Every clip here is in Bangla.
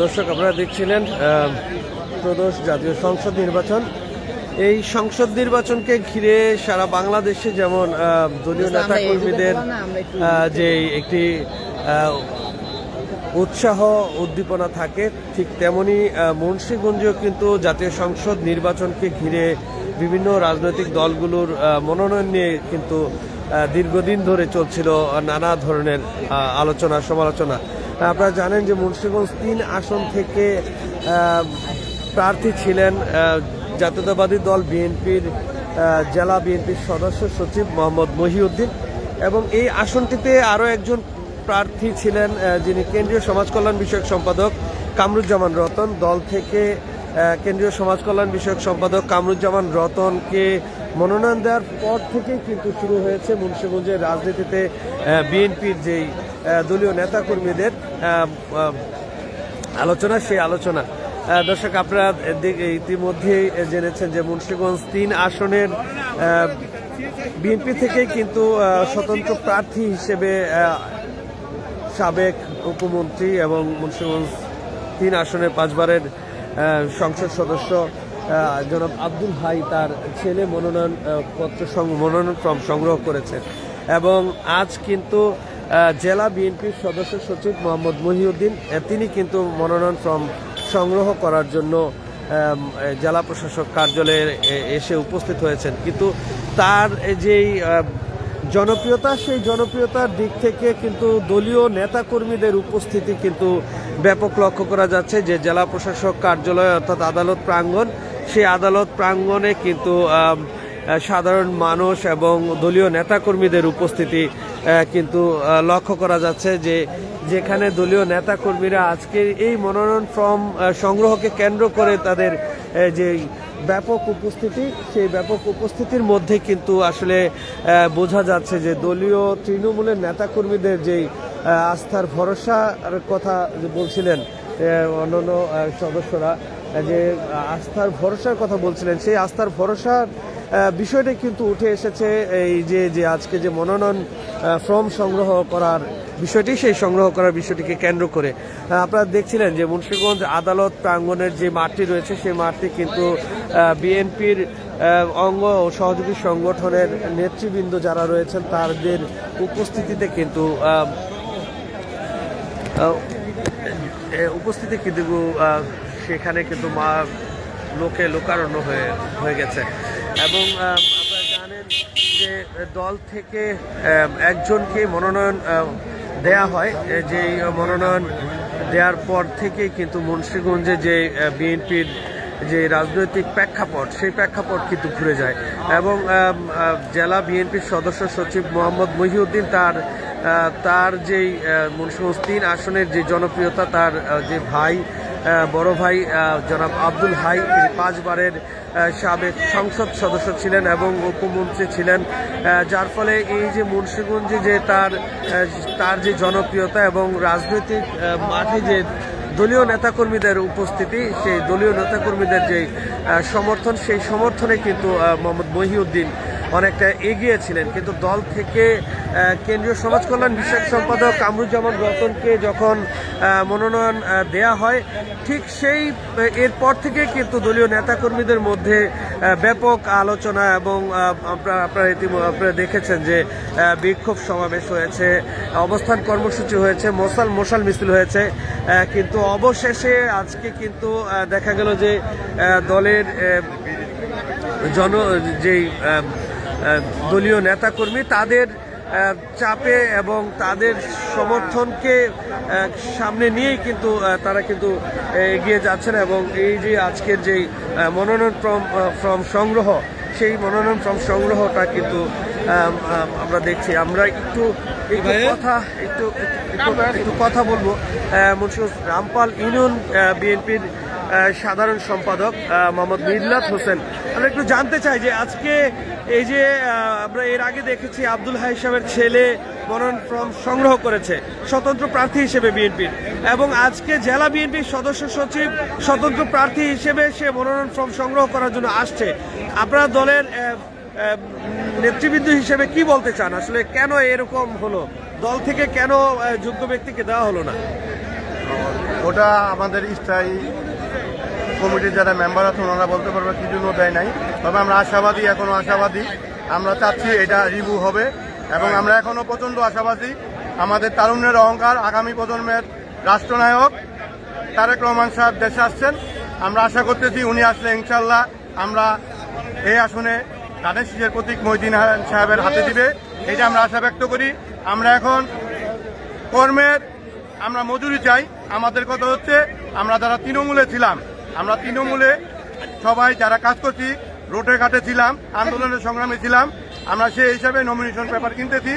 দর্শক আপনারা দেখছিলেন প্রদোষ জাতীয় সংসদ নির্বাচন। এই সংসদ নির্বাচনকে ঘিরে সারা বাংলাদেশে যেমন দলীয় নেতা কর্মীদের যে একটি উৎসাহ উদ্দীপনা থাকে ঠিক তেমনি মুন্সিগঞ্জেও কিন্তু জাতীয় সংসদ নির্বাচনকে ঘিরে বিভিন্ন রাজনৈতিক দলগুলোর মনোনয়ন নিয়ে কিন্তু দীর্ঘদিন ধরে চলছিল নানা ধরনের আলোচনা সমালোচনা। আপনারা জানেন যে মুন্সিগঞ্জ তিন আসন থেকে প্রার্থী ছিলেন জাতীয়তাবাদী দল বিএনপির জেলা বিএনপির সদস্য সচিব মোহাম্মদ মহিউদ্দিন এবং এই আসনটিতে আরও একজন প্রার্থী ছিলেন যিনি কেন্দ্রীয় সমাজ কল্যাণ বিষয়ক সম্পাদক কামরুজ্জামান রতন। দল থেকে কেন্দ্রীয় সমাজ কল্যাণ বিষয়ক সম্পাদক কামরুজ্জামান রতনকে মনোনয়ন দেওয়ার পর থেকেই কিন্তু শুরু হয়েছে মুন্সিগঞ্জের রাজনীতিতে বিএনপির যেই দলীয় নেতাকর্মীদের আলোচনা, সেই আলোচনা। দর্শক, আপনারা ইতিমধ্যেই জেনেছেন যে মুন্সিগঞ্জ তিন আসনের বিএনপি থেকে কিন্তু স্বতন্ত্র প্রার্থী হিসেবে সাবেক উপমন্ত্রী এবং মুন্সিগঞ্জ তিন আসনের পাঁচবারের সংসদ সদস্য জনাব আব্দুল ভাই তার ছেলে মনোনয়ন পত্র মনোনয়ন ফর্ম সংগ্রহ করেছেন। এবং আজ কিন্তু জেলা বিএনপির সদস্য সচিব মোহাম্মদ মহিউদ্দিন তিনি কিন্তু মনোনয়ন ফর্ম সংগ্রহ করার জন্য জেলা প্রশাসক কার্যালয়ে এসে উপস্থিত হয়েছেন। কিন্তু তার যেই জনপ্রিয়তা, সেই জনপ্রিয়তার দিক থেকে কিন্তু দলীয় নেতাকর্মীদের উপস্থিতি কিন্তু ব্যাপক লক্ষ্য করা যাচ্ছে যে জেলা প্রশাসক কার্যালয় অর্থাৎ আদালত প্রাঙ্গণ, সেই আদালত প্রাঙ্গণে কিন্তু সাধারণ মানুষ এবং দলীয় নেতাকর্মীদের উপস্থিতি কিন্তু লক্ষ্য করা যাচ্ছে যে যেখানে দলীয় নেতাকর্মীরা আজকের এই মনোনয়ন ফর্ম সংগ্রহকে কেন্দ্র করে তাদের যে ব্যাপক উপস্থিতি, সেই ব্যাপক উপস্থিতির মধ্যে কিন্তু আসলে বোঝা যাচ্ছে যে দলীয় তৃণমূলের নেতাকর্মীদের যেই আস্থার ভরসার কথা বলছিলেন অন্যান্য সদস্যরা, যে আস্থার ভরসার কথা বলছিলেন, সেই আস্থার ভরসার বিষয়টা কিন্তু উঠে এসেছে এই যে যে আজকে যে মনোনয়ন ফর্ম সংগ্রহ করার বিষয়টি, সেই সংগ্রহ করার বিষয়টিকে কেন্দ্র করে আপনারা দেখছিলেন যে মুন্সিগঞ্জ আদালত প্রাঙ্গণের যে মাঠটি রয়েছে, সেই মাঠটি কিন্তু বিএনপির অঙ্গ সহযোগী সংগঠনের নেতৃবৃন্দ যারা রয়েছেন, তাদের উপস্থিতিতে কিন্তু উপস্থিতি কিন্তু সেখানে কিন্তু মা লোকে লোকারণ্য হয়ে হয়ে গেছে। এবং আপনারা জানেন যে দল থেকে একজনকে মনোনয়ন দেয়া হয়। যেই মনোনয়ন দেওয়ার পর থেকেই কিন্তু মুন্সিগঞ্জে যে বিএনপির যে রাজনৈতিক প্রেক্ষাপট, সেই প্রেক্ষাপট কিন্তু ঘুরে যায়। এবং জেলা বিএনপির সদস্য সচিব মোহাম্মদ মহিউদ্দিন তার তার যেই মুন্সিগঞ্জ তিন আসনের যে জনপ্রিয়তা, তার যে ভাই বড় ভাই জনাব আব্দুল হাই, তিনি পাঁচবারের সাবেক সংসদ সদস্য ছিলেন এবং উপমন্ত্রী ছিলেন। যার ফলে এই যে মুন্সিগঞ্জে যে তার তার যে জনপ্রিয়তা এবং রাজনৈতিক মাঠে যে দলীয় নেতাকর্মীদের উপস্থিতি, সেই দলীয় নেতাকর্মীদের যে সমর্থন, সেই সমর্থনে কিন্তু মোহাম্মদ মহিউদ্দিন অনেকটা এগিয়ে ছিলেন। কিন্তু দল থেকে কেন্দ্রীয় সমাজ কল্যাণ বিষয়ক সম্পাদক কামরুজ্জামান রতনকে যখন মনোনয়ন দেয়া হয়, ঠিক সেই এরপর থেকে কিন্তু দলীয় নেতাকর্মীদের মধ্যে ব্যাপক আলোচনা এবং আপনারা আপনারা ইতিমধ্যে, আপনারা দেখেছেন যে বিক্ষোভ সমাবেশ হয়েছে, অবস্থান কর্মসূচি হয়েছে, মশাল মশাল মিছিল হয়েছে কিন্তু অবশেষে আজকে কিন্তু দেখা গেল যে দলের জন, যেই দলীয় নেতাকর্মী তাদের চাপে এবং তাদের সমর্থনকে সামনে নিয়েই কিন্তু তারা কিন্তু এগিয়ে যাচ্ছেন এবং এই যে আজকের যেই আহ, মনোনয়ন ফর্ম ফর্ম সংগ্রহ সেই মনোনয়ন ফর্ম সংগ্রহটা কিন্তু আম, আম, আমরা দেখছি। আমরা একটু কথা একটু একটু- একটু কথা বলব। মুন্সিগঞ্জ রামপাল ইউনিয়ন বিএনপির সাধারণ সম্পাদক মোহাম্মদ মিল্লাত হোসেন। আমরা একটু জানতে চাই যে আজকে এই যে আমরা এর আগে দেখেছি আব্দুল হাই সাহেবের ছেলে মনোনয়ন ফর্ম সংগ্রহ করেছে, স্বতন্ত্র প্রার্থী হিসেবে বিএনপির। এবং আজকে জেলা বিএনপির সদস্য সচিব, স্বতন্ত্র প্রার্থী হিসেবে সে মনোনয়ন ফর্ম সংগ্রহ করার জন্য আসছে। আপনারা দলের নেতৃবৃন্দ হিসেবে কি বলতে চান? আসলে কেন এরকম হলো? দল থেকে কেন যোগ্য ব্যক্তিকে দেওয়া হলো না? ওটা আমাদের স্থায়ী কমিটির যারা মেম্বার আছে ওনারা বলতে পারবে কি জন্য দেয় নাই। তবে আমরা আশাবাদী, এখনও আশাবাদী। আমরা চাচ্ছি এটা রিভিউ হবে এবং আমরা এখনও প্রচণ্ড আশাবাদী। আমাদের তারুণ্যের অহংকার আগামী প্রজন্মের রাষ্ট্রনায়ক তারেক রহমান সাহেব দেশে আসছেন। আমরা আশা করতেছি উনি আসলে ইনশাল্লাহ আমরা এই আসনে ধানের শীষের প্রতীক মহিদিন সাহেবের হাতে দিবে। এটা আমরা আশা ব্যক্ত করি। আমরা এখন কর্মের আমরা মজুরি চাই। আমাদের কথা হচ্ছে আমরা যারা তৃণমূলে ছিলাম আমরা তৃণমূলে সবাই যারা কাজ করছি রোডে ঘাটে ছিলাম, আন্দোলনের সংগ্রামে ছিলাম, আমরা সেই হিসাবে নমিনেশন পেপার কিনতেছি।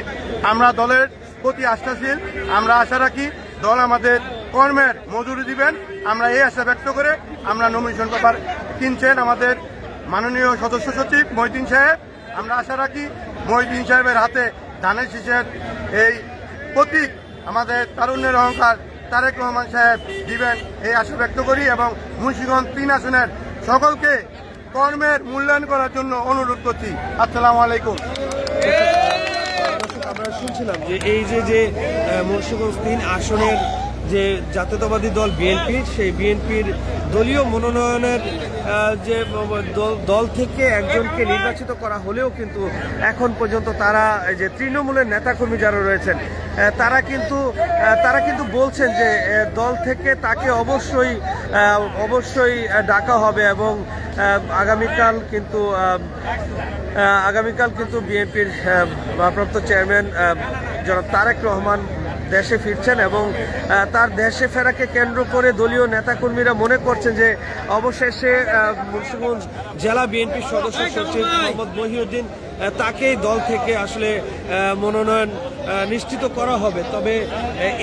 আমরা দলের প্রতি আস্থাশীল, আমরা আশা রাখি দল আমাদের কর্মের মজুরি দিবেন। আমরা এই আশা ব্যক্ত করে আমরা নমিনেশন পেপার কিনছেন আমাদের মাননীয় সদস্য সচিব মহিদিন সাহেব। আমরা আশা রাখি মহিদিন সাহেবের হাতে ধানের শীষের এই প্রতীক আমাদের তারুণ্যের অহংকার তারেক রহমান সাহেব দিবেন এই আশা ব্যক্ত করি এবং মুন্সিগঞ্জ তিন আসনের সকলকে কর্মের মূল্যায়ন করার জন্য অনুরোধ করছি। আসসালাম আলাইকুম। আমরা শুনছিলাম যে এই যে যে মুন্সীগঞ্জ তিন আসনের যে জাতীয়তাবাদী দল বিএনপি সেই বিএনপির দলীয় মনোনয়নের যে, দল- থেকে একজনকে নির্বাচিত করা হলেও কিন্তু এখন পর্যন্ত তারা যে তৃণমূলের নেতাকর্মী যারা রয়েছেন তারা কিন্তু তারা কিন্তু বলছেন যে দল থেকে তাকে অবশ্যই অবশ্যই ডাকা হবে এবং আগামীকাল কিন্তু আগামীকাল কিন্তু বিএনপির ভারপ্রাপ্ত চেয়ারম্যান জনাব তারেক রহমান দেশে ফিরছেন এবং তার দেশে ফেরাকে কেন্দ্র করে দলীয় নেতাকর্মীরা মনে করছেন যে অবশেষে মুন্সিগঞ্জ জেলা বিএনপির সদস্য সচিব মোহাম্মদ মহিউদ্দিন তাকেই দল থেকে আসলে মনোনয়ন নিশ্চিত করা হবে। তবে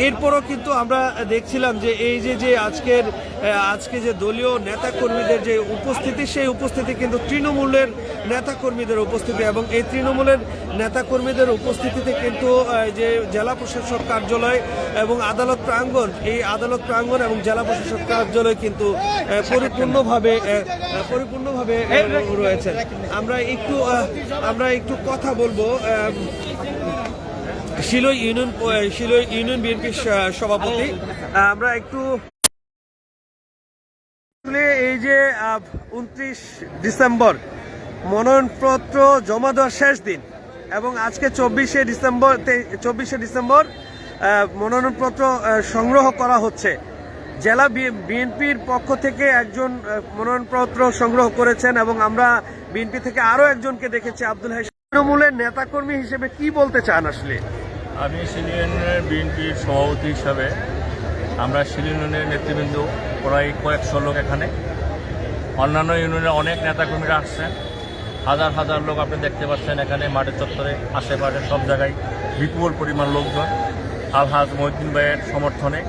এরপরও কিন্তু আমরা দেখছিলাম যে এই যে যে আজকের আজকে যে দলীয় নেতাকর্মীদের যে উপস্থিতি, সেই উপস্থিতি কিন্তু তৃণমূলের নেতাকর্মীদের উপস্থিতি এবং এই তৃণমূলের নেতাকর্মীদের উপস্থিতিতে কিন্তু যে জেলা প্রশাসক কার্যালয় এবং আদালত প্রাঙ্গণ, এই আদালত প্রাঙ্গণ এবং জেলা প্রশাসক কার্যালয় কিন্তু পরিপূর্ণভাবে পরিপূর্ণভাবে রয়েছে। আমরা একটু আমরা একটু কথা বলব শিলই ইউনিয়ন শিলই ইউনিয়ন বিএনপির সভাপতি। আমরা একটু এই যে উনত্রিশ ডিসেম্বর, মনোনয়নপত্র জমা দেওয়ার শেষ দিন এবং আজকে চব্বিশে ডিসেম্বর চব্বিশে ডিসেম্বর মনোনয়নপত্র সংগ্রহ করা হচ্ছে। জেলা বিএনপির পক্ষ থেকে একজন মনোনয়নপত্র সংগ্রহ করেছেন এবং আমরা বিএনপি থেকে আরও একজনকে দেখেছি। আব্দুল হাই তৃণমূলের নেতাকর্মী হিসেবে কি বলতে চান আসলে? আমি সিলিয়নের বিএনপির সভাপতি হিসাবে আমরা সিলিয়নের নেতৃবৃন্দ, প্রায় কয়েকশো লোক এখানে। অন্যান্য ইউনিয়নের অনেক নেতাকর্মীরা আসছেন। হাজার হাজার লোক আপনি দেখতে পাচ্ছেন এখানে মাঠের চত্বরে, আশেপাশে সব জায়গায় বিপুল পরিমাণ লোকজন। আলহাজ মহিদ্দিন ভাইয়ের সমর্থনে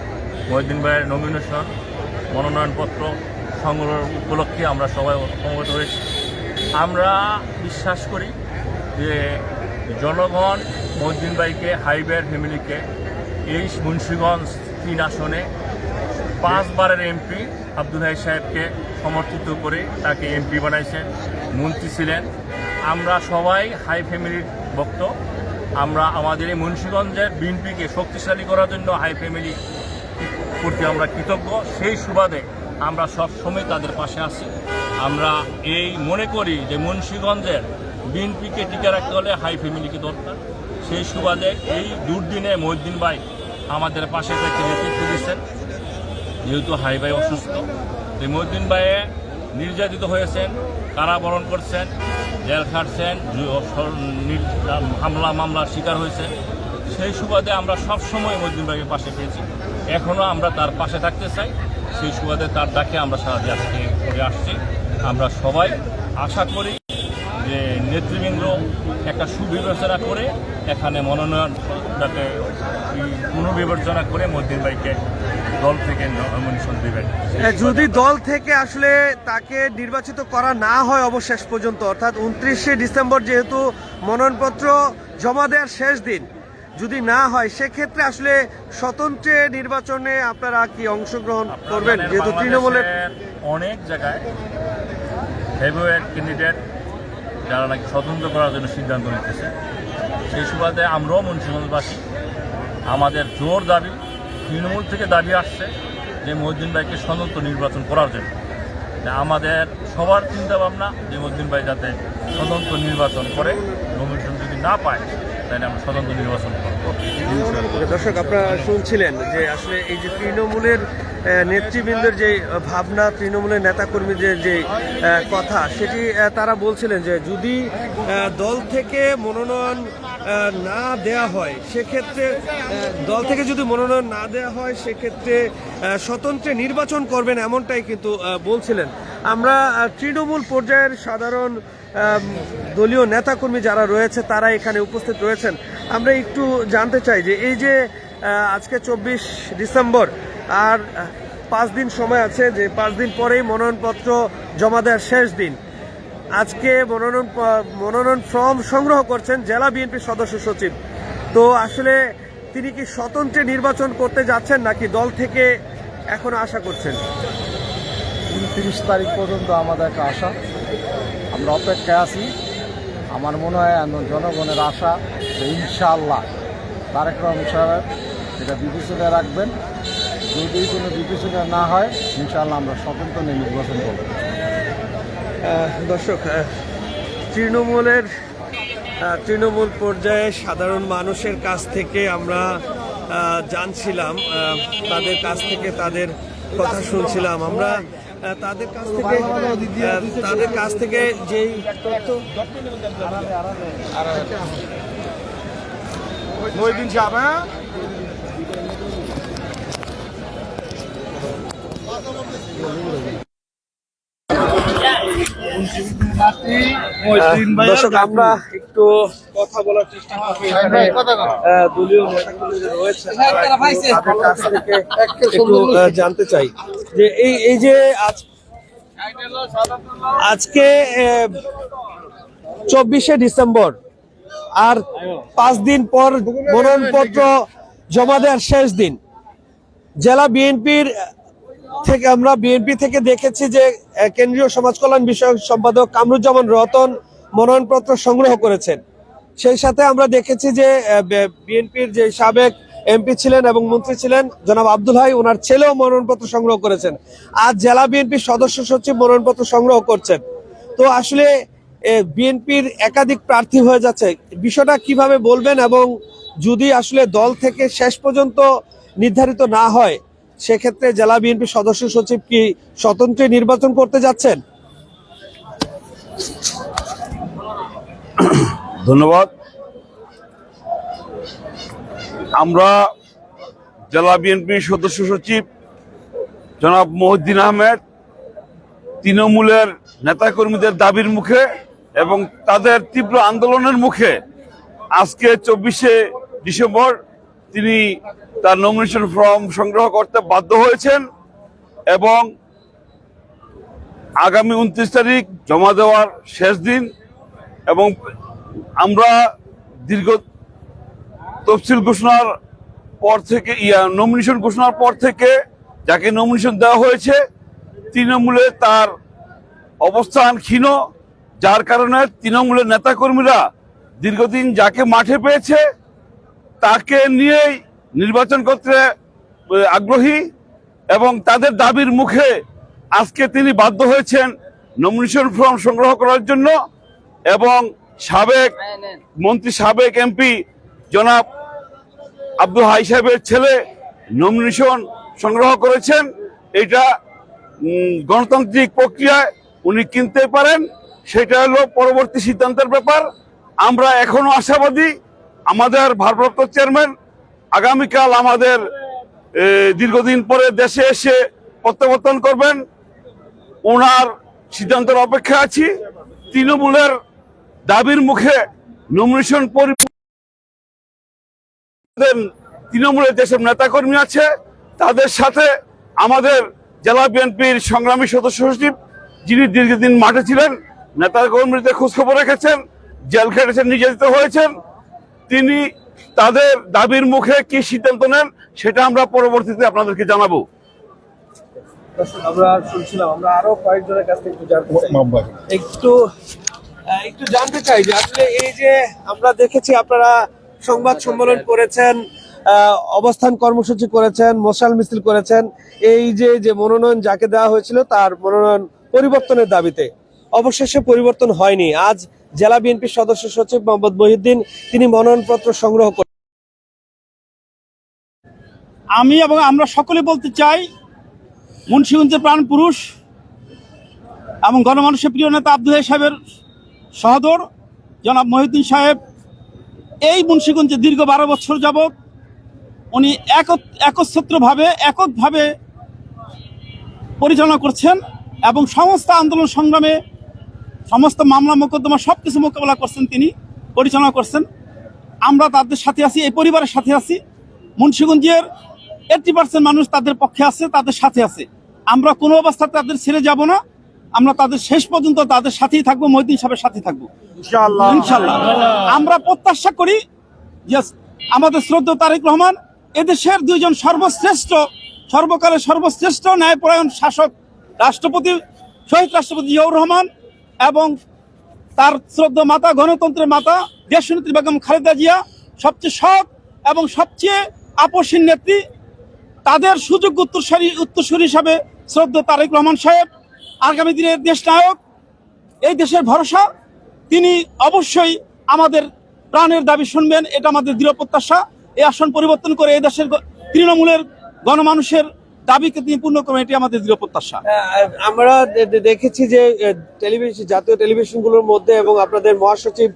মহিদ্দিন ভাইয়ের নমিনেশন মনোনয়নপত্র সংগ্রহ উপলক্ষে আমরা সবাই সমবেত হয়েছি আমরা বিশ্বাস করি যে জনগণ মহিদ্দিন ভাইকে, হাইবের ফ্যামিলিকে এই মুন্সীগঞ্জ তিন আসনে পাঁচবারের এমপি আব্দুল হাই সাহেবকে সমর্থিত করে তাকে এমপি বানাইছেন মন্ত্রী ছিলেন। আমরা সবাই হাই ফ্যামিলির ভক্ত। আমরা আমাদের এই মুন্সীগঞ্জের বিএনপিকে শক্তিশালী করার জন্য হাই ফ্যামিলি প্রতি আমরা কৃতজ্ঞ। সেই সুবাদে আমরা সব সময় তাদের পাশে আছি। আমরা এই মনে করি যে মুন্সীগঞ্জের বিএনপিকে টিকে রাখতে হলে হাই ফ্যামিলিকে দরকার। সেই সুবাদে এই দুর্দিনে মহিদ্দিন ভাই আমাদের পাশে থেকে নেতৃত্ব দিচ্ছেন। যেহেতু হাই ভাই অসুস্থ এই মহিদ্দিন ভাইয়ে নির্যাতিত হয়েছেন, কারাবরণ করছেন, জেল খাটছেন হামলা মামলার শিকার হয়েছে। সেই সুবাদে আমরা সব সময় মহিদ্দিন ভাইকে পাশে পেয়েছি। এখনও আমরা তার পাশে থাকতে চাই। সেই সুবাদে তার ডাকে আমরা সারা আজকে করে আসছি। আমরা সবাই আশা করি নেতৃবৃন্দ একটা সুবিবেচনা করে এখানে মনোনয়নটাকে পুনর্বিবেচনা করে মহিদ্দিন ভাইকে দল থেকে নমিনেশন দেবেন। যদি দল থেকে আসলে তাকে নির্বাচিত করা না হয় অবশেষ পর্যন্ত অর্থাৎ উনত্রিশে ডিসেম্বর যেহেতু মনোনয়নপত্র জমা দেওয়ার শেষ দিন যদি না হয় সেক্ষেত্রে আসলে স্বতন্ত্রে নির্বাচনে আপনারা কি অংশগ্রহণ করবেন? যেহেতু তৃণমূলের অনেক জায়গায় হেভিওয়েট ক্যান্ডিডেট যারা নাকি স্বতন্ত্র করার জন্য সিদ্ধান্ত নিতেছে, সেই সুবাদে আমরাও মুন্সিগঞ্জবাসী, আমাদের জোর দাবি, তৃণমূল থেকে দাবি আসছে যে মহিউদ্দিন ভাইকে স্বতন্ত্র নির্বাচন করার জন্য। আমাদের সবার চিন্তা ভাবনা যে মহিউদ্দিন ভাই যাতে স্বতন্ত্র নির্বাচন করে, নমিনেশন যদি না পায়, তাহলে আমরা স্বতন্ত্র নির্বাচন করব। দর্শক, আপনারা শুনছিলেন যে আসলে এই যে তৃণমূলের নেতৃবৃন্দের যে ভাবনা, তৃণমূলের নেতাকর্মীদের যে কথা, সেটি তারা বলছিলেন যে, যদি দল থেকে মনোনয়ন না দেয়া হয়, সেক্ষেত্রে দল থেকে যদি মনোনয়ন না দেয়া হয়, সেক্ষেত্রে স্বতন্ত্রে নির্বাচন করবেন এমনটাই কিন্তু বলছিলেন। আমরা তৃণমূল পর্যায়ের সাধারণ দলীয় নেতাকর্মী যারা রয়েছে, তারা এখানে উপস্থিত রয়েছেন। আমরা একটু জানতে চাই যে, এই যে আজকে চব্বিশ ডিসেম্বর। আর পাঁচ দিন সময় আছে যে পাঁচ দিন পরেই মনোনয়নপত্র জমা দেওয়ার শেষ দিন। আজকে মনোনয়ন মনোনয়ন ফর্ম সংগ্রহ করছেন জেলা বিএনপির সদস্য সচিব। তো আসলে তিনি কি স্বতন্ত্রে নির্বাচন করতে যাচ্ছেন নাকি দল থেকে এখন আশা করছেন? উনত্রিশ তারিখ পর্যন্ত আমাদের একটা আশা। আমরা অপেক্ষায় আছি। আমার মনে হয় জনগণের আশা ইনশাআল্লাহ। তারেক রহমান সাহেব এটা বিবেচনায় রাখবেন। যদি কোনো বিবেচনা না হয় ইনশাআল্লাহ আমরা স্বতন্ত্র নিয়ে নির্বাচন করব। দর্শক তৃণমূলের তৃণমূল পর্যায়ে সাধারণ মানুষের কাছ থেকে আমরা জানছিলাম তাদের কাছ থেকে তাদের কথা শুনছিলাম। আমরা তাদের কাছ থেকে তাদের কাছ থেকে যেই তথ্য মহিদিন সাহেব হ্যাঁ? দর্শক আমরা একটু কথা বলার চেষ্টা করছি দলীয় একটু জানতে চাই যে এই এই যে আজ আজকে চব্বিশে ডিসেম্বর আর পাঁচ দিন পর মনোনয়নপত্র জমা দেওয়ার শেষ দিন। জেলা বিএনপির থেকে আমরা বিএনপি থেকে দেখেছি যে কেন্দ্রীয় সমাজ কল্যাণ বিষয়ক সম্পাদক কামরুজ্জামান রতন মনোনয়নপত্র সংগ্রহ করেছেন। সেই সাথে আমরা দেখেছি যে বিএনপির যে সাবেক এমপি ছিলেন এবং মন্ত্রী ছিলেন জনাব আব্দুল হাই ওনার ছেলেও মনোনয়নপত্র সংগ্রহ করেছেন। আজ জেলা বিএনপির সদস্য সচিব মনোনয়নপত্র সংগ্রহ করছেন। তো আসলে বিএনপির একাধিক প্রার্থী হয়ে যাচ্ছে। বিষয়টা কীভাবে বলবেন এবং যদি আসলে দল থেকে শেষ পর্যন্ত নির্ধারিত না হয় সেক্ষেত্রে জেলা বিএনপির সদস্য সচিব কি স্বতন্ত্র নির্বাচন করতে যাচ্ছেন? ধন্যবাদ। আমরা জেলা বিএনপির সদস্য সচিব জনাব মহিউদ্দিন আহমেদ তৃণমূলের নেতাকর্মীদের দাবির মুখে এবং তাদের তীব্র আন্দোলনের মুখে আজকে চব্বিশে ডিসেম্বর তিনি তার নমিনেশন ফর্ম সংগ্রহ করতে বাধ্য হয়েছেন এবং আগামী উনত্রিশ তারিখ জমা দেওয়ার শেষ দিন এবং আমরা দীর্ঘ তফসিল ঘোষণার পর থেকে, ইয়া নমিনেশন ঘোষণার পর থেকে যাকে নমিনেশন দেওয়া হয়েছে, তৃণমূলে তার অবস্থান ক্ষীণ, যার কারণে তৃণমূলের নেতাকর্মীরা দীর্ঘদিন যাকে মাঠে পেয়েছে তাকে নিয়েই নির্বাচন করতে আগ্রহী এবং তাদের দাবির মুখে আজকে তিনি বাধ্য হয়েছেন নমিনেশন ফর্ম সংগ্রহ করার জন্য এবং সাবেক মন্ত্রী, সাবেক এমপি জনাব আব্দুল হাই সাহেবের ছেলে নমিনেশন সংগ্রহ করেছেন। এটা গণতান্ত্রিক প্রক্রিয়ায় উনি কিনতে পারেন, সেটা হলো পরবর্তী সিদ্ধান্তের ব্যাপার। আমরা এখনও আশাবাদী আমাদের ভারপ্রাপ্ত চেয়ারম্যান আগামীকাল আমাদের দীর্ঘদিন পরে দেশে এসে প্রত্যাবর্তন করবেন। ওনার সিদ্ধান্তের অপেক্ষা আছি। তৃণমূলের দাবির মুখে নমিনেশন তৃণমূলের যেসব নেতাকর্মী আছে, তাদের সাথে আমাদের জেলা বিএনপির সংগ্রামী সদস্য সচিব, যিনি দীর্ঘদিন মাঠে ছিলেন, নেতাকর্মীদের খোঁজখবর রেখেছেন, জেল খেটেছেন, নির্যাতিত হয়েছেন। তিনি তাদের দাবির মুখে কি সিদ্ধান্ত নেন সেটা আমরা পরবর্তীতে আপনাদেরকে জানাব। আমরা শুনছিলাম আমরা আরও কয়েকজনের কাছ থেকে একটু একটু একটু জানতে চাই যে আসলে এই যে আমরা দেখেছি আপনারা সংবাদ সম্মেলন করেছেন আহ, অবস্থান কর্মসূচি করেছেন মশাল মিছিল করেছেন এই যে যে মনোনয়ন যাকে দেওয়া হয়েছিল তার মনোনয়ন পরিবর্তনের দাবিতে। অবশেষে পরিবর্তন হয়নি। আজ জেলা বিএনপির সদস্য সচিব মোহাম্মদ মহিউদ্দিন, তিনি মনোনয়নপত্র সংগ্রহ করেন। আমি এবং আমরা সকলে বলতে চাই, মুন্সিগঞ্জের প্রাণ পুরুষ এবং গণমানুষের প্রিয় নেতা আব্দুল সাহেবের সহদর, জনাব মহিউদ্দিন সাহেব, এই মুন্সিগঞ্জে দীর্ঘ বারো বছর যাবৎ উনি এক একচ্ছত্রভাবে, এককভাবে পরিচালনা করছেন এবং সমস্ত আন্দোলন সংগ্রামে সমস্ত মামলা মোকদ্দমা সব কিছু মোকাবেলা করছেন তিনি পরিচালনা করছেন। আমরা তাদের সাথে আছি এই পরিবারের সাথে আছি। মুন্সিগঞ্জের এইটটি পার্সেন্ট মানুষ তাদের পক্ষে আছে তাদের সাথে আছে। আমরা কোনো অবস্থাতে তাদের ছেড়ে যাব না। আমরা তাদের শেষ পর্যন্ত তাদের সাথেই থাকব মহিদিন সাহেবের সাথে থাকব। ইনশাল্লাহ আমরা প্রত্যাশা করি যে আমাদের শ্রদ্ধা তারেক রহমান এদেশের দুইজন সর্বশ্রেষ্ঠ সর্বকালের সর্বশ্রেষ্ঠ ন্যায়পরায়ণ শাসক রাষ্ট্রপতি শহীদ রাষ্ট্রপতি জিয়াউর রহমান এবং তার শ্রদ্ধা মাতা, গণতন্ত্রের মাতা দেশ দেশনেত্রী বেগম খালেদা জিয়া সবচেয়ে সৎ এবং সবচেয়ে আপসীন নেত্রী। তাদের সুযোগ্য উত্তরসূরি উত্তরসূরি হিসাবে শ্রদ্ধা তারেক রহমান সাহেব, আগামী দিনের দেশ নায়ক। এই দেশের ভরসা, তিনি অবশ্যই আমাদের প্রাণের দাবি শুনবেন, এটা আমাদের দৃঢ় প্রত্যাশা। এই আসন পরিবর্তন করে এই দেশের তৃণমূলের গণমানুষের দাবিকে তিনি পূর্ণ করবেন এটি আমাদের দৃঢ় প্রত্যাশা। আমরা দেখেছি যে টেলিভিশন জাতীয় টেলিভিশনগুলোর মধ্যে এবং আপনাদের মহাসচিব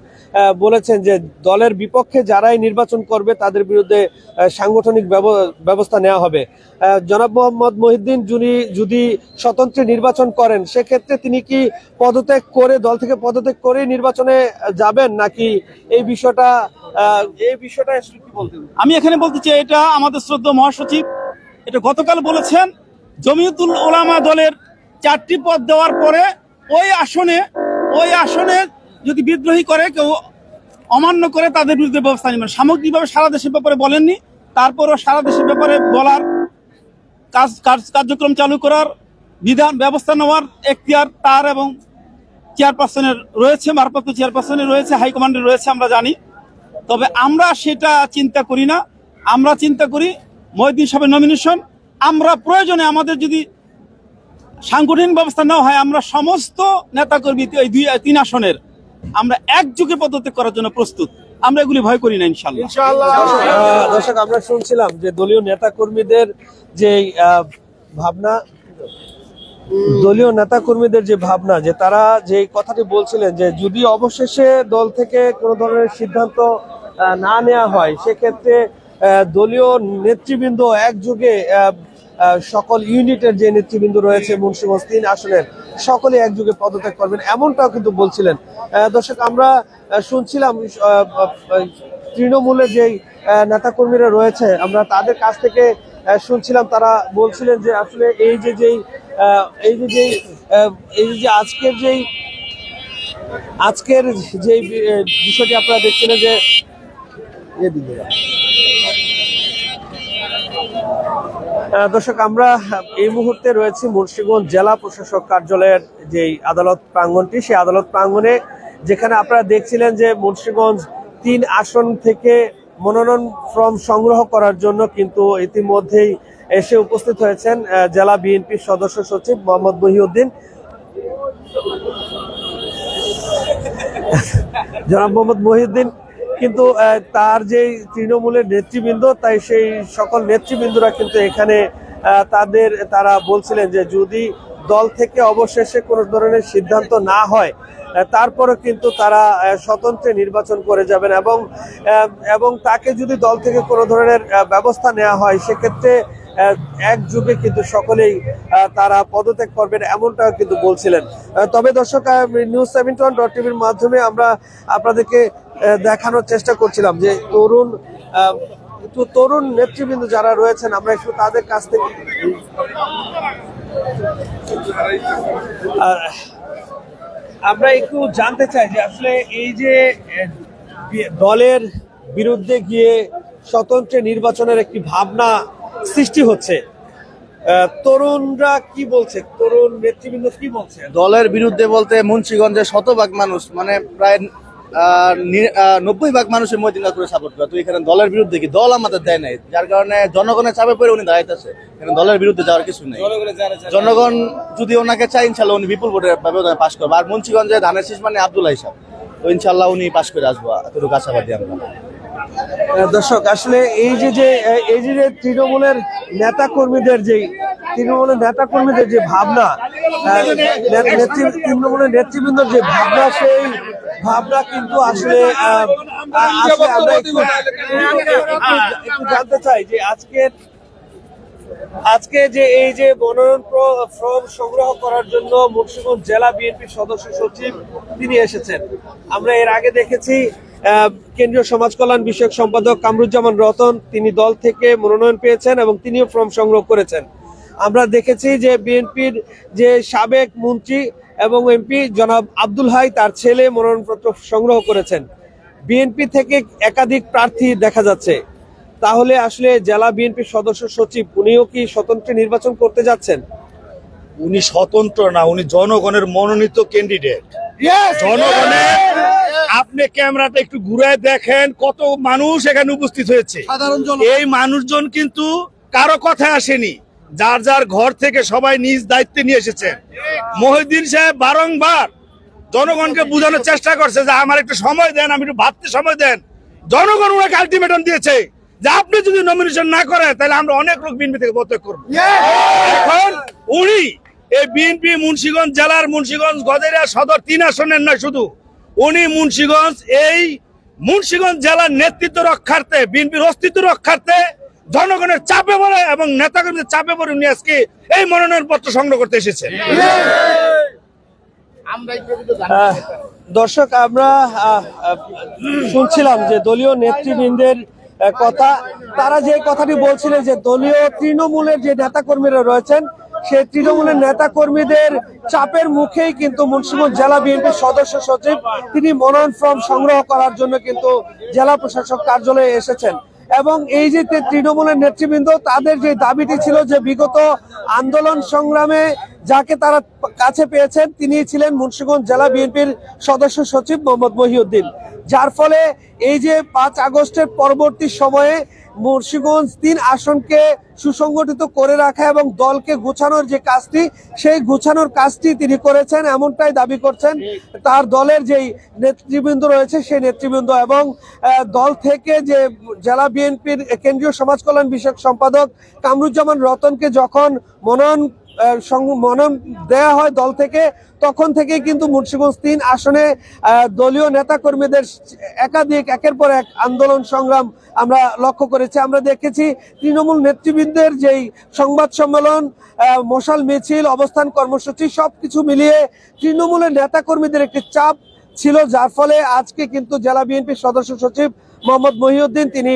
বলেছেন যে দলের বিপক্ষে যারাই নির্বাচন করবে তাদের বিরুদ্ধে সাংগঠনিক ব্যব- ব্যবস্থা নেওয়া হবে। জনাব মোহাম্মদ মহিদ্দিন যিনি যদি স্বতন্ত্র নির্বাচন করেন সেক্ষেত্রে তিনি কি পদত্যাগ করে দল থেকে পদত্যাগ করে নির্বাচনে যাবেন নাকি এই বিষয়টা এই বিষয়টা আসলে কি বলতে আমি এখানে বলতে চাই এটা আমাদের শ্রদ্ধা মহাসচিব এটা গতকাল বলেছেন, জমিয়তুল ওলামা দলের চারটি পদ দেওয়ার পরে ওই আসনে ওই আসনে যদি বিদ্রোহী করে, কেউ অমান্য করে তাদের বিরুদ্ধে ব্যবস্থা নেবেন। সামগ্রিকভাবে সারা দেশের ব্যাপারে বলেননি, তারপরও সারা দেশের ব্যাপারে বলার কাজ কার্যক্রম চালু করার বিধান, ব্যবস্থা নেওয়ার এখতিয়ার তার এবং চেয়ারপারসনের রয়েছে ভারপ্রাপ্ত চেয়ারপারসনের রয়েছে, হাইকমান্ডের রয়েছে, আমরা জানি। তবে আমরা সেটা চিন্তা করি না। আমরা চিন্তা করি মহিদিন সাহেবের নমিনেশন আমরা প্রয়োজনে আমাদের যদি সাংগঠনিক ব্যবস্থা নেওয়া হয় আমরা সমস্ত নেতাকর্মী এই দুই তিন আসনের আমরা একযোগে পদ্ধতি করার জন্য প্রস্তুত। আমরা এগুলি ভয় করি না ইনশাল্লাহ দর্শক আমরা শুনছিলাম যে দলীয় নেতা কর্মীদের যে আহ, ভাবনা দলীয় নেতা কর্মীদের যে ভাবনা যে তারা যে কথাটি বলছিলেন যে যদি অবশেষে দল থেকে কোনো ধরনের সিদ্ধান্ত না নেওয়া হয় সেক্ষেত্রে দলীয় নেতৃবৃন্দ একযোগে সকল ইউনিটের যে নেতৃবৃন্দ রয়েছে মুন্সিগঞ্জ তিন আসনের সকলে একযোগে পদত্যাগ করবেন এমনটাও কিন্তু বলছিলেন। দর্শক আমরা শুনছিলাম যেই আহ, নেতাকর্মীরা রয়েছে আমরা তাদের কাছ থেকে শুনছিলাম তারা বলছিলেন যে আসলে এই যে যেই এই যে যেই এই যে আজকের যেই আজকের যে বিষয়টি আপনারা দেখছিলেন যে দর্শক, আমরা এই মুহূর্তে রয়েছি মুন্সিগঞ্জ জেলা প্রশাসক কার্যালয়ের যে আদালত প্রাঙ্গনটি, সেই আদালত প্রাঙ্গণে যেখানে আপনারা দেখছিলেন যে মুন্সিগঞ্জ তিন আসন থেকে মনোনয়ন ফর্ম সংগ্রহ করার জন্য কিন্তু ইতিমধ্যেই এসে উপস্থিত হয়েছেন জেলা বিএনপির সদস্য সচিব মোহাম্মদ মহিউদ্দিন। জনাব মোহাম্মদ মহিউদ্দিন কিন্তু তার যে তৃণমূলের নেতৃবৃন্দ তাই সেই সকল নেতৃবৃন্দরা কিন্তু এখানে তাদের তারা বলছিলেন যে যদি দল থেকে অবশেষে কোনো ধরনের সিদ্ধান্ত না হয় আহ, তারপরও কিন্তু তারা স্বতন্ত্রে নির্বাচন করে যাবেন এবং এবং তাকে যদি দল থেকে কোনো ধরনের ব্যবস্থা নেওয়া হয় সেক্ষেত্রে এক যুগে কিন্তু সকলেই তারা পদত্যাগ করবেন এমনটাও কিন্তু বলছিলেন। তবে দর্শক নিউজ ওয়ান ডট টিভির মাধ্যমে আমরা আপনাদেরকে দেখানোর চেষ্টা করছিলাম যে তরুণ একটু তরুণ নেতৃবৃন্দ যারা রয়েছেন আমরা একটু তাদের কাছ থেকে আমরা একটু জানতে চাই যে আসলে এই যে দলের বিরুদ্ধে গিয়ে স্বতন্ত্র নির্বাচনের একটি ভাবনা সৃষ্টি হচ্ছে তরুণরা কি বলছে? তরুণ নেতৃবৃন্দ কি বলছে? দলের বিরুদ্ধে বলতে মুন্সিগঞ্জের শতভাগ মানুষ মানে প্রায় নব্বই ভাগ মানুষের মহিদিনা করে সাপোর্ট করে। তো এখানে দলের বিরুদ্ধে কি দল আমাদের দেয় নাই? যার কারণে জনগণের চাপে পড়ে উনি দাঁড়াইতেছে এখানে দলের বিরুদ্ধে যাওয়ার কিছু নেই। জনগণ যদি ওনাকে চাই ইনশাল্লাহ উনি বিপুল ভোটে ব্যবধানে পাশ করবে। আর মুন্সিগঞ্জে ধানের শেষ মানে আব্দুল্লাহ হিসাব। তো ইনশাল্লাহ উনি পাশ করে আসব। এতটুকু আশাবাদী আমরা। দর্শক আসলে এই যে যে এই যে যে তৃণমূলের নেতা কর্মীদের যে তৃণমূলের নেতা কর্মীদের যে ভাবনা তৃণমূলের নেতৃবৃন্দর যে ভাবনা সেই ভাবনা কিন্তু আসলে একটু জানতে চাই যে আজকের আজকে যে এই যে মনোনয়ন ফর্ম সংগ্রহ করার জন্য মুন্সিগঞ্জ জেলা বিএনপির সদস্য সচিব তিনি এসেছেন। আমরা এর আগে দেখেছি কেন্দ্রীয় সমাজ কল্যাণ বিষয়ক সম্পাদক কামরুজ্জামান রতন, তিনি দল থেকে মনোনয়ন পেয়েছেন এবং তিনিও ফর্ম সংগ্রহ করেছেন। আমরা দেখেছি যে বিএনপির যে সাবেক মন্ত্রী এবং এমপি জনাব আব্দুল হাই তার ছেলে মনোনয়নপত্র সংগ্রহ করেছেন। বিএনপি থেকে একাধিক প্রার্থী দেখা যাচ্ছে। তাহলে আসলে জেলা বিএনপির সদস্য সচিব উনিও কি স্বতন্ত্র নির্বাচন করতে যাচ্ছেন? উনি স্বতন্ত্র না উনি জনগণের মনোনীত ক্যান্ডিডেট জনগণের আপনি ক্যামেরাটা একটু ঘুরায় দেখেন কত মানুষ এখানে উপস্থিত হয়েছে। এই মানুষজন কিন্তু কারও কথা আসেনি। যার যার ঘর থেকে সবাই নিজ দায়িত্বে নিয়ে এসেছে। মহিউদ্দিন সাহেব বারংবার জনগণকে বোঝানোর চেষ্টা করছে যে আমার একটু সময় দেন, আমি একটু ভাবতে সময় দেন। জনগণ ওনাকে আলটিমেটাম দিয়েছে যে আপনি যদি নমিনেশন না করেন, তাহলে আমরা অনেক লোক বিএনপি থেকে প্রত্যেক করব। এখন উনি এই বিএনপি মুন্সিগঞ্জ জেলার মুন্সিগঞ্জ গদেরিয়া সদর তিন আসনের নয় শুধু, উনি মুন্সিগঞ্জ এই মুন্সিগঞ্জ জেলার নেতৃত্ব রক্ষার্থে, বিএনপির অস্তিত্ব রক্ষার্থে জনগণের চাপে পড়ে এবং নেতাকর্মীদের চাপে পড়ে উনি আজকে এই মনোনয়ন পত্র সংগ্রহ করতে এসেছেন। আহ, দর্শক আমরা শুনছিলাম যে দলীয় নেতৃবৃন্দের কথা। তারা যে কথাটি বলছিলেন যে দলীয় তৃণমূলের যে নেতাকর্মীরা রয়েছেন সেই তৃণমূলের নেতাকর্মীদের চাপের মুখেই কিন্তু মুন্সিগঞ্জ জেলা বিএনপির সদস্য সচিব তিনি মনোনয়ন ফর্ম সংগ্রহ করার জন্য কিন্তু জেলা প্রশাসক কার্যালয়ে এসেছেন। এবং এই যে তৃণমূলের নেতৃবৃন্দ, তাদের যে দাবিটি ছিল যে বিগত আন্দোলন সংগ্রামে যাকে তারা কাছে পেয়েছেন, তিনি ছিলেন মুন্সিগঞ্জ জেলা বিএনপির সদস্য সচিব মোহাম্মদ মহিউদ্দিন। যার ফলে এই যে পাঁচ আগস্টের পরবর্তী সময়ে মুন্সিগঞ্জ তিন আসনকে সুসংগঠিত করে রাখা এবং দলকে গুছানোর যে কাজটি, সেই গুছানোর কাজটি তিনি করেছেন, এমনটাই দাবি করছেন তার দলের যেই নেতৃবৃন্দ রয়েছে সেই নেতৃবৃন্দ এবং দল থেকে যে জেলা বিএনপির কেন্দ্রীয় সমাজ কল্যাণ বিষয়ক সম্পাদক কামরুজ্জামান রতনকে যখন মনোনয়ন মনোনয়ন দেয়া হয় দল থেকে, তখন থেকে কিন্তু মুন্সিগঞ্জ তিন আসনে দলীয় নেতাকর্মীদের একাধিক, একের পর এক আন্দোলন সংগ্রাম আমরা লক্ষ্য করেছি। আমরা দেখেছি তৃণমূল নেতৃবৃন্দের যেই সংবাদ সম্মেলন মশাল মিছিল, অবস্থান কর্মসূচি, সবকিছু মিলিয়ে তৃণমূলের নেতাকর্মীদের একটি চাপ ছিল, যার ফলে আজকে কিন্তু জেলা বিএনপির সদস্য সচিব মোহাম্মদ মহিউদ্দিন, তিনি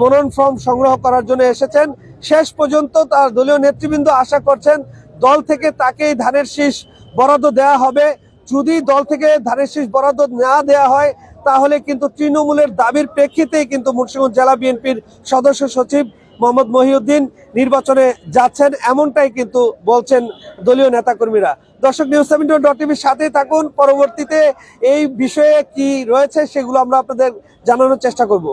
মনোনয়ন ফর্ম সংগ্রহ করার জন্য এসেছেন। শেষ পর্যন্ত তার দলীয় নেতৃবৃন্দ আশা করছেন দল থেকে তাকেই ধানের শীষ বরাদ্দ দেওয়া হবে। যদি দল থেকে ধানের শীষ বরাদ্দ না দেওয়া হয়, তাহলে কিন্তু তৃণমূলের দাবির প্রেক্ষিতেই কিন্তু মুন্সিগঞ্জ জেলা বিএনপির সদস্য সচিব মোহাম্মদ মহিউদ্দিন নির্বাচনে যাচ্ছেন, এমনটাই কিন্তু বলছেন দলীয় নেতাকর্মীরা। দর্শক নিউজ সেভেন ডট টিভির সাথেই থাকুন। পরবর্তীতে এই বিষয়ে কি রয়েছে সেগুলো আমরা আপনাদের জানানোর চেষ্টা করব।